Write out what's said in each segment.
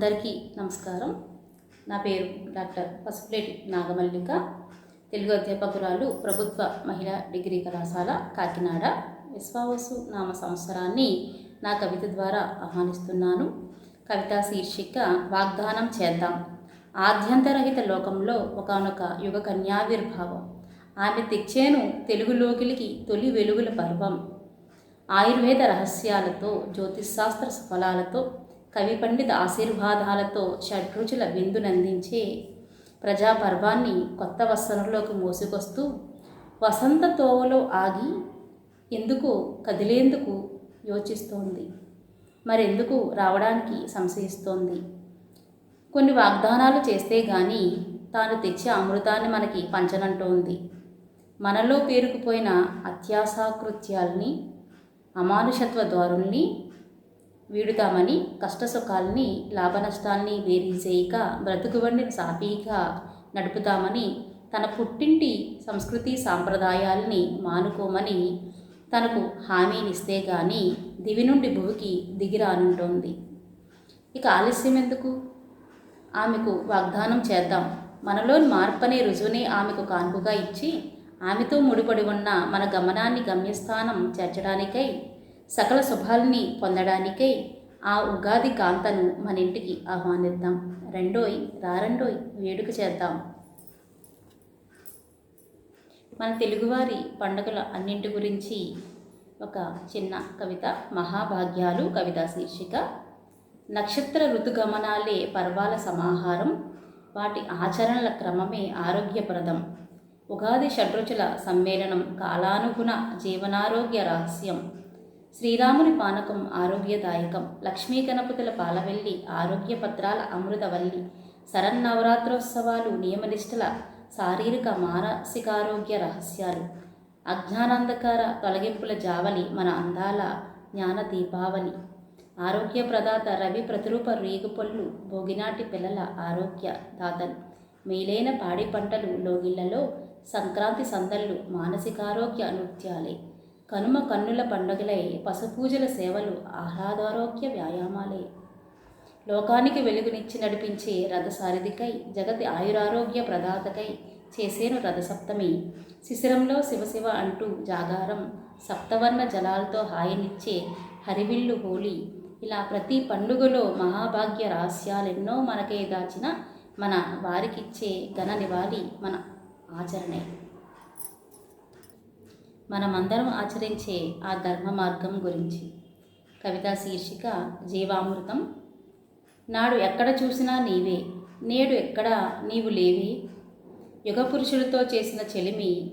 అందరికీ నమస్కారం. నా పేరు డాక్టర్ పసుపులేటి నాగమల్లిక. తెలుగు అధ్యాపకురాలు ప్రభుత్వ మహిళా డిగ్రీ కళాశాల కాకినాడ. విశ్వావసు నామ సంవత్సరాన్ని నా కవిత ద్వారా ఆహ్వానిస్తున్నాను. కవితా శీర్షిక వాగ్దానం చేద్దాం. ఆద్యంతరహిత లోకంలో ఒకనొక యుగ కన్యావిర్భావం. ఆమె తెచ్చేను తెలుగు లోకిలికి తొలి వెలుగుల పర్వం. ఆయుర్వేద రహస్యాలతో జ్యోతిశాస్త్ర సఫలాలతో కవి పండిత ఆశీర్వాదాలతో షడ్రుచుల విందునందించే ప్రజాపర్వాన్ని కొత్త వసనంలోకి మోసుకొస్తూ వసంత తోవలో ఆగి ఎందుకు కదిలేందుకు యోచిస్తోంది? మరెందుకు రావడానికి సంశయిస్తోంది? కొన్ని వాగ్దానాలు చేస్తే గాని తాను తెచ్చే అమృతాన్ని మనకి పంచనంటోంది. మనలో పేరుకుపోయిన అత్యాసాకృత్యాల్ని అమానుషత్వ ద్వారుల్ని వీడుతామని కష్టసుఖాల్ని లాభనష్టాల్ని వేరీ చేయక బ్రతుకుబండిని సాఫీగా నడుపుతామని తన పుట్టింటి సంస్కృతి సాంప్రదాయాల్ని మానుకోమని తనకు హామీనిస్తే గాని దివి నుండి భువికి దిగిరానుంటోంది. ఇక ఆలస్యం ఎందుకు? ఆమెకు వాగ్దానం చేద్దాం. మనలోని మార్పనే రుజువునే ఆమెకు కానుకగా ఇచ్చి ఆమెతో ముడిపడి ఉన్న మన గమనాన్ని గమ్యస్థానం చేర్చడానికై సకల శుభాల్ని పొందడానికై ఆ ఉగాది కాంతను మన ఇంటికి ఆహ్వానిద్దాం. రెండోయ్ రారండోయ్ వేడుక చేద్దాం. మన తెలుగువారి పండుగల అన్నింటి గురించి ఒక చిన్న కవిత మహాభాగ్యాలు కవితా శీర్షిక. నక్షత్ర ఋతుగమనాలే పర్వాల సమాహారం వాటి ఆచరణల క్రమమే ఆరోగ్యప్రదం. ఉగాది షడ్రుచుల సమ్మేళనం కాలానుగుణ జీవనారోగ్య రహస్యం. శ్రీరాముని పానకం ఆరోగ్యదాయకం. లక్ష్మీ గణపతుల పాలవెల్లి ఆరోగ్య పత్రాల అమృతవల్లి శరన్నవరాత్రోత్సవాలు నియమనిష్టల శారీరక మానసికారోగ్య రహస్యాలు. అజ్ఞానాంధకార తొలగింపుల జావలి మన అందాల జ్ఞాన దీపావళి. ఆరోగ్య ప్రదాత రవి ప్రతిరూప రేగుపళ్ళు భోగినాటి పిల్లల ఆరోగ్య దాతలు. మేలైన పాడి పంటలు లోగిళ్ళలో సంక్రాంతి సందళ్ళు మానసికారోగ్య నృత్యాలే. కనుమ కన్నుల పండుగలై పశుపూజల సేవలు ఆహ్లాదారోగ్య వ్యాయామాలే. లోకానికి వెలుగునిచ్చి నడిపించే రథసారథికై జగతి ఆయురారోగ్య ప్రదాతకై చేసేను రథసప్తమి. శిశిరంలో శివశివ అంటూ జాగారం సప్తవర్ణ జలాలతో హాయినిచ్చే హరివిల్లు హోలీ. ఇలా ప్రతి పండుగలో మహాభాగ్య రహస్యాలెన్నో మనకే దాచిన మన వారికిచ్చే ఘన నివాళి మన ఆచరణే. మనమందరం ఆచరించే ఆ ధర్మ మార్గం గురించి. కవితా శీర్షిక జీవామృతం. నాడు ఎక్కడ చూసినా నీవే నేడు ఎక్కడ నీవు లేవి. యుగ పురుషులతో చేసిన చెలిమి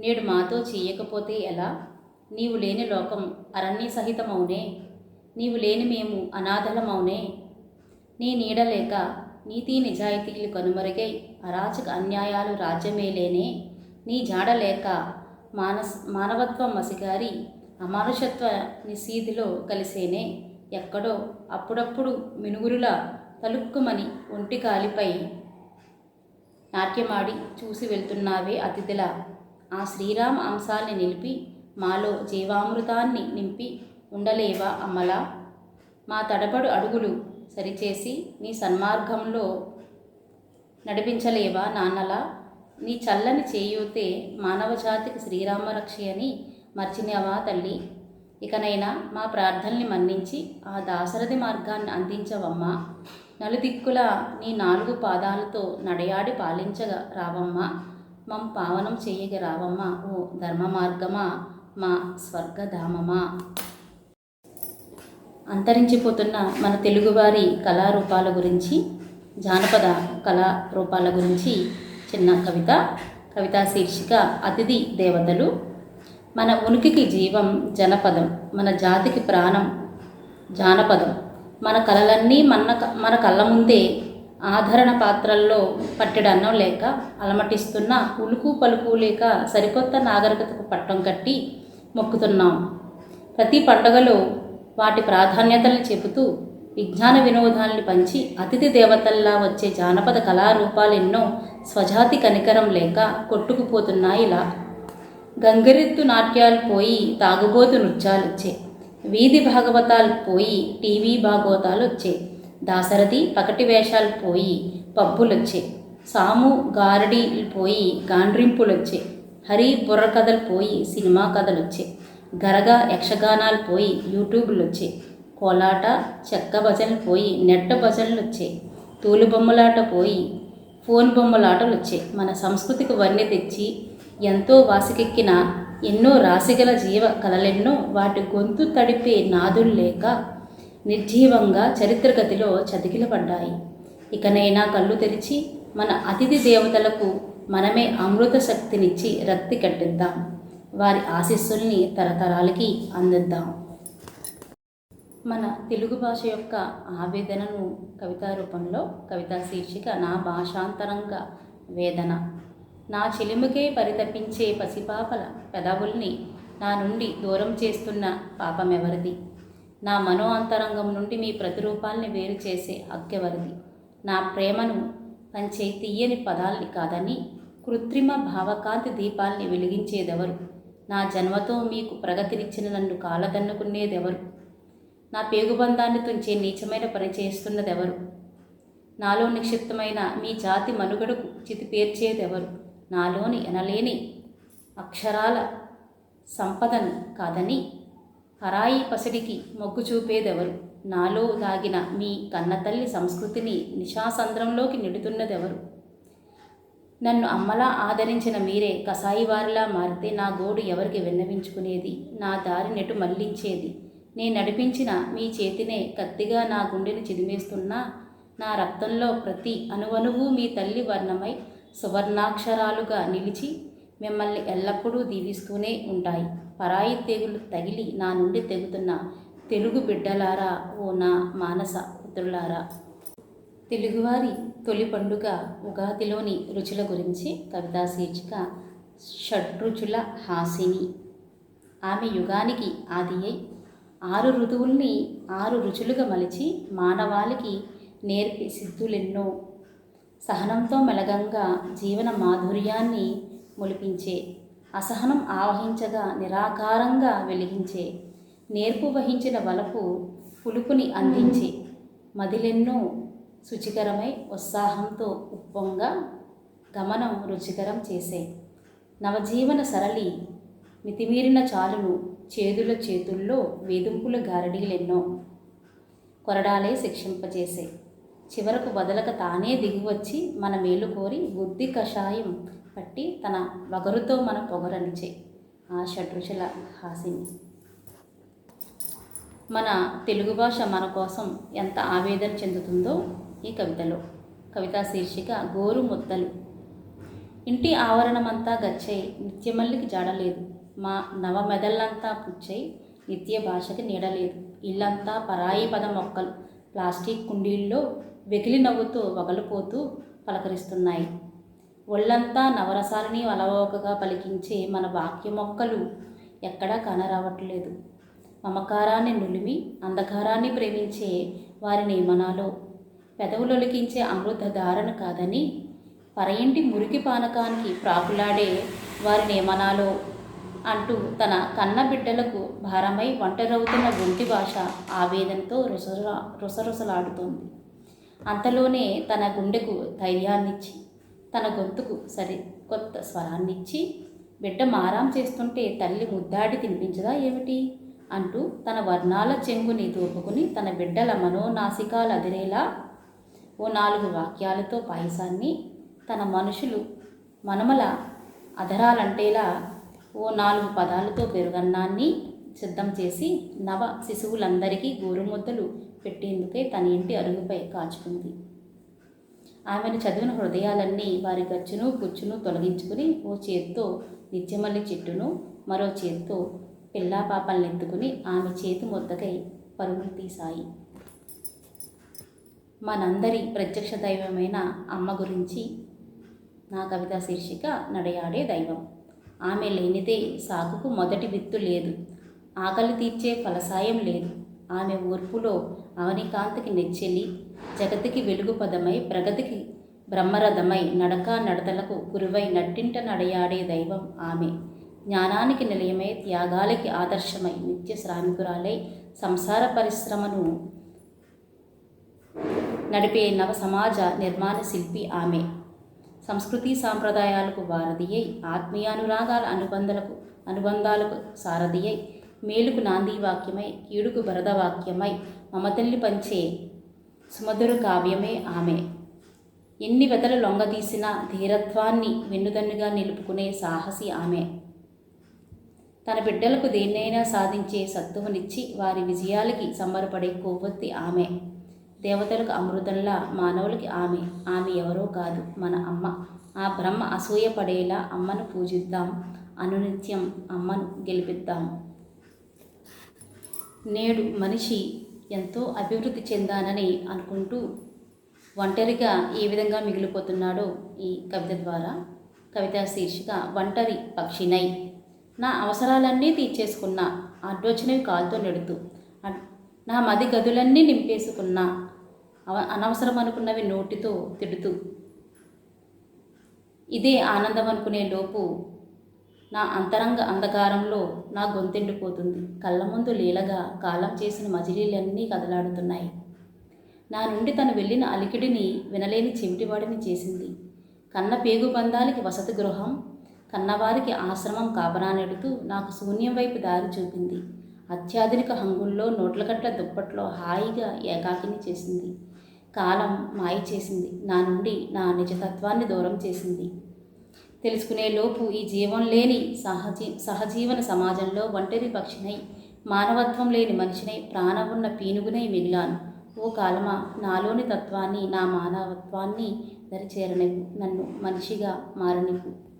నేడు మాతో చేయకపోతే ఎలా? నీవు లేని లోకం అరణ్య సహితమౌనే నీవు లేని మేము అనాథలమౌనే. నీ నీడలేక నీతి నిజాయితీలు కనుమరుగై అరాచక అన్యాయాలు రాజ్యమేలేనే నీ జాడలేక మానస్ మానవత్వం మసిగారి అమానుషత్వ నిశీధిలో కలిసేనే ఎక్కడో అప్పుడప్పుడు మినుగురుల తలుక్కుమని ఒంటి కాలిపై నాట్యమాడి చూసి వెళ్తున్నావే అతిథిలా. ఆ శ్రీరామ అంశాల్ని నిలిపి మాలో జీవామృతాన్ని నింపి ఉండలేవా అమ్మలా మా తడబడు అడుగులు సరిచేసి నీ సన్మార్గంలో నడిపించలేవా నాన్నలా? నీ చల్లని చేయూతే మానవజాతికి శ్రీరామరక్షి అని మర్చినవా తల్లి? ఇకనైనా మా ప్రార్థనల్ని మన్నించి ఆ దాశరథి మార్గాన్ని అందించవమ్మా. నలుదిక్కుల నీ నాలుగు పాదాలతో నడయాడి పాలించగ రావమ్మా. మం పావనం చేయగ రావమ్మా ఓ ధర్మ మార్గమా మా స్వర్గధామమా. అంతరించిపోతున్న మన తెలుగువారి కళారూపాల గురించి జానపద కళారూపాల గురించి చిన్న కవిత కవితా శీర్షిక అతిథి దేవతలు. మన ఉనికికి జీవం జనపదం మన జాతికి ప్రాణం జానపదం. మన కళలన్నీ మన మన కళ్ళ ముందే ఆదరణ పాత్రల్లో పట్టెడన్నం లేక అలమటిస్తున్న ఉలుకు పలుకు లేక సరికొత్త నాగరికతకు పట్టం కట్టి మొక్కుతున్నాం. ప్రతి పండుగలో వాటి ప్రాధాన్యతల్ని చెబుతూ విజ్ఞాన వినోదాల్ని పంచి అతిథి దేవతల్లా వచ్చే జానపద కళారూపాలు ఎన్నో స్వజాతి కనికరం లేక కొట్టుకుపోతున్నాయి ఇలా గంగరెత్తు నాట్యాలు పోయి తాగుబోతు నృత్యాలొచ్చే. వీధి భాగవతాలు పోయి టీవీ భాగవతాలు వచ్చే దాసరథి పకటి వేషాలు పోయి పబ్బులొచ్చే. సాము గారడీలు పోయి గాండ్రింపులొచ్చే. హరి బుర్ర కథలు పోయి సినిమా కథలు వచ్చాయి గరగా యక్షగానాలు పోయి యూట్యూబ్లు వచ్చాయి కోలాట చెక్క భజనలు పోయి నెట్ట భజనలు వచ్చాయి తూలు బొమ్మలాట పోయి ఫోన్ బొమ్మలాటలు వచ్చాయి మన సంస్కృతికి వన్నె తెచ్చి ఎంతో వాసికెక్కిన ఎన్నో రాశిగల జీవ కళలెన్నో వాటి గొంతు తడిపే నాదులు లేక నిర్జీవంగా చరిత్రగతిలో చతికిలపడ్డాయి ఇకనైనా కళ్ళు తెరిచి మన అతిథి దేవతలకు మనమే అమృత శక్తినిచ్చి రక్తి కట్టిద్దాం. వారి ఆశీస్సుల్ని తరతరాలకి అందిద్దాం. మన తెలుగు భాష యొక్క ఆవేదనను కవితా రూపంలో కవితా శీర్షిక నా భాషాంతరంగ వేదన. నా చెలిమికే పరితపించే పసిపాపల పెదవుల్ని నా నుండి దూరం చేస్తున్న పాపమెవరిది? నా మనో అంతరంగం నుండి మీ ప్రతిరూపాల్ని వేరు చేసే అగ్గెవరిది నా ప్రేమను పంచే తీయని పదాల్ని కాదని కృత్రిమ భావకాంతి దీపాల్ని వెలిగించేదెవరు? నా జన్మతో మీకు ప్రగతినిచ్చిన నన్ను కాలదన్నుకునేదెవరు? నా పేగుబంధాన్ని తుంచే నీచమైన పని చేస్తున్నదెవరు? నాలో నిక్షిప్తమైన మీ జాతి మనుగడకు చితిపేర్చేదెవరు? నాలోని ఎనలేని అక్షరాల సంపదను కాదని పరాయి పసిడికి మొగ్గు చూపేదెవరు? నాలో దాగిన మీ కన్నతల్లి సంస్కృతిని నిశాసంద్రంలోకి నిడుతున్నదెవరు? నన్ను అమ్మలా ఆదరించిన మీరే కసాయివారిలా మారితే నా గోడు ఎవరికి విన్నవించుకునేది? నా దారి నెటు మళ్ళించేది? నేను నడిపించిన మీ చేతినే కత్తిగా నా గుండెని చిదిమేస్తున్నా నా రక్తంలో ప్రతి అణువణువు మీ తల్లి వర్ణమై సువర్ణాక్షరాలుగా నిలిచి మిమ్మల్ని ఎల్లప్పుడూ దీవిస్తూనే ఉంటాయి. పరాయి తెగులు తగిలి నా నుండి తెగుతున్న తెలుగు బిడ్డలారా ఓ నా మానస పుత్రులారా. తెలుగువారి తొలి పండుగ ఉగాదిలోని రుచుల గురించి కవితా శీర్షిక షడ్రుచుల హాసిని. ఆమె యుగానికి ఆది అయి ఆరు ఋతువుల్ని ఆరు రుచులుగా మలిచి మానవాళికి నేర్పి సిద్ధులెన్నో సహనంతో మెలగంగా జీవన మాధుర్యాన్ని మొలిపించే అసహనం ఆవహించగా నిరాకారంగా వెలిగించే నేర్పు వహించిన వలపు పులుపుని అందించే మదిలెన్నో శుచికరమై ఉత్సాహంతో ఉప్పొంగా గమనం రుచికరం చేసే నవజీవన సరళి మితిమీరిన చాలును చేదుల చేతుల్లో వేధింపుల గారడీలెన్నో కొరడాలే శిక్షింపజేసే. చివరకు వదలక తానే దిగివచ్చి మన మేలు కోరి బుద్ధి కషాయం పట్టి తన వగరుతో మన పొగరనిచే. ఆ షడ్రుచుల హాసిని. మన తెలుగు భాష మన కోసం ఎంత ఆవేదన చెందుతుందో ఈ కవితలో. కవితా శీర్షిక గోరు ముద్దలు ఇంటి ఆవరణమంతా గచ్చై నిత్యమల్లికి జాడలేదు. మా నవ మెదళ్ళంతా పుచ్చై నిత్య భాషకి నీడలేదు. ఇల్లంతా పరాయి పద మొక్కలు ప్లాస్టిక్ కుండీల్లో వెకిలి నవ్వుతూ వగలిపోతూ పలకరిస్తున్నాయి. ఒళ్ళంతా నవరసాలని అలవోకగా పలికించే మన వాక్య మొక్కలు ఎక్కడా కనరావట్లేదు. మమకారాన్ని నులిమి అంధకారాన్ని ప్రేమించే వారి మనాలో పెదవులొలికించే అమృత ధారణ కాదని పరయింటి మురికి పానకానికి ప్రాకులాడే వారి నియమనాలో అంటూ తన కన్న బిడ్డలకు భారమై ఒంటరవుతున్న గుంటి భాష ఆవేదనతో రుసరు రుసరుసలాడుతోంది. అంతలోనే తన గుండెకు ధైర్యాన్నిచ్చి తన గొంతుకు సరి కొత్త స్వరాన్నిచ్చి బిడ్డ మారాం చేస్తుంటే తల్లి ముద్దాడి తినిపించదా ఏమిటి అంటూ తన వర్ణాల చెంగుని దూపుకుని తన బిడ్డల మనోనాసికాలు అదిరేలా ఓ నాలుగు వాక్యాలతో పాయసాన్ని తన మనుషులు మనమల అధరాలంటేలా ఓ నాలుగు పదాలతో పెరుగన్నాన్ని సిద్ధం చేసి నవ శిశువులందరికీ గోరుముద్దలు పెట్టేందుకే తన ఇంటి అరుగుపై కాచుకుంది ఆమెను చదివిన హృదయాలన్నీ వారి గచ్చును పుచ్చును తొలగించుకుని ఓ చేత్తో నిత్యమల్లి చెట్టును మరో చేత్తో పిల్లా పాపల్ని ఎత్తుకుని ఆమె చేతి ముద్దకై పరుగులు తీశాయి. మనందరి ప్రత్యక్ష దైవమైన అమ్మ గురించి నా కవిత శీర్షిక నడయాడే దైవం. ఆమె లేనిదే సాగుకు మొదటి విత్తు లేదు. ఆకలి తీర్చే ఫలసాయం లేదు. ఆమె ఓర్పులో అవనికాంతికి నెచ్చెలి జగతికి వెలుగు పదమై ప్రగతికి బ్రహ్మరథమై నడక నడతలకు గురువై నట్టింట నడయాడే దైవం ఆమె. జ్ఞానానికి నిలయమై త్యాగాలకి ఆదర్శమై నిత్య శ్రామికురాలై సంసార పరిశ్రమను నడిపే నవ సమాజ నిర్మాణ శిల్పి ఆమె. సంస్కృతి సాంప్రదాయాలకు వారధి అయి ఆత్మీయానురాగాల అనుబంధాలకు అనుబంధాలకు సారథి అయి మేలుకు నాంది వాక్యమై కీడుకు భరద వాక్యమై మమతల్లి పంచే సుమధుర కావ్యమే ఆమె. ఎన్ని వెతలు లొంగదీసినా ధీరత్వాన్ని వెన్నుదన్నుగా నిలుపుకునే సాహసి ఆమె. తన బిడ్డలకు దేన్నైనా సాధించే సత్తువనిచ్చి వారి విజయాలకి సంబరపడే కొవ్వొత్తి ఆమె. దేవతలకు అమృతంలా మానవులకి ఆమె ఆమె ఎవరో కాదు మన అమ్మ. ఆ బ్రహ్మ అసూయపడేలా అమ్మను పూజిద్దాం అనునిత్యం అమ్మను గెలిపిద్దాం. నేడు మనిషి ఎంతో అభివృద్ధి చెందానని అనుకుంటూ ఒంటరిగా ఏ విధంగా మిగిలిపోతున్నాడో ఈ కవిత ద్వారా. కవిత శీర్షిక ఒంటరి పక్షినై. నా అవసరాలన్నీ తీర్చేసుకున్న అడ్డొచ్చినవి కాలుతో నెడుతూ. నా మది గదులన్నీ నింపేసుకున్న అనవసరం అనుకున్నవి నోటితో తిడుతూ ఇదే ఆనందం అనుకునే లోపు నా అంతరంగ అంధకారంలో నా గొంతెండిపోతుంది కళ్ళ ముందు లీలగా కాలం చేసిన మజిలీలన్నీ కదలాడుతున్నాయి. నా నుండి తను వెళ్ళిన అలికిడిని వినలేని చెవిటివాడిని చేసింది. కన్న పేగు బంధాలకి వసతి గృహం కన్నవారికి ఆశ్రమం కాపరానెడుతూ నాకు శూన్యం వైపు దారి చూపింది. అత్యాధునిక హంగుల్లో నోట్లగట్ల దుప్పట్లో హాయిగా ఏకాకిని చేసింది. కాలం మాయ చేసింది నా నుండి నా నిజతత్వాన్ని దూరం చేసింది. తెలుసుకునే లోపు ఈ జీవం లేని సహజీ సహజీవన సమాజంలో ఒంటరి పక్షినై మానవత్వం లేని మనిషినై ప్రాణం ఉన్న పీనుగునై మిగిలాను. ఓ కాలమా నాలోని తత్వాన్ని నా మానవత్వాన్ని దరిచేరనివ్వు. నన్ను మనిషిగా మారనివ్వు.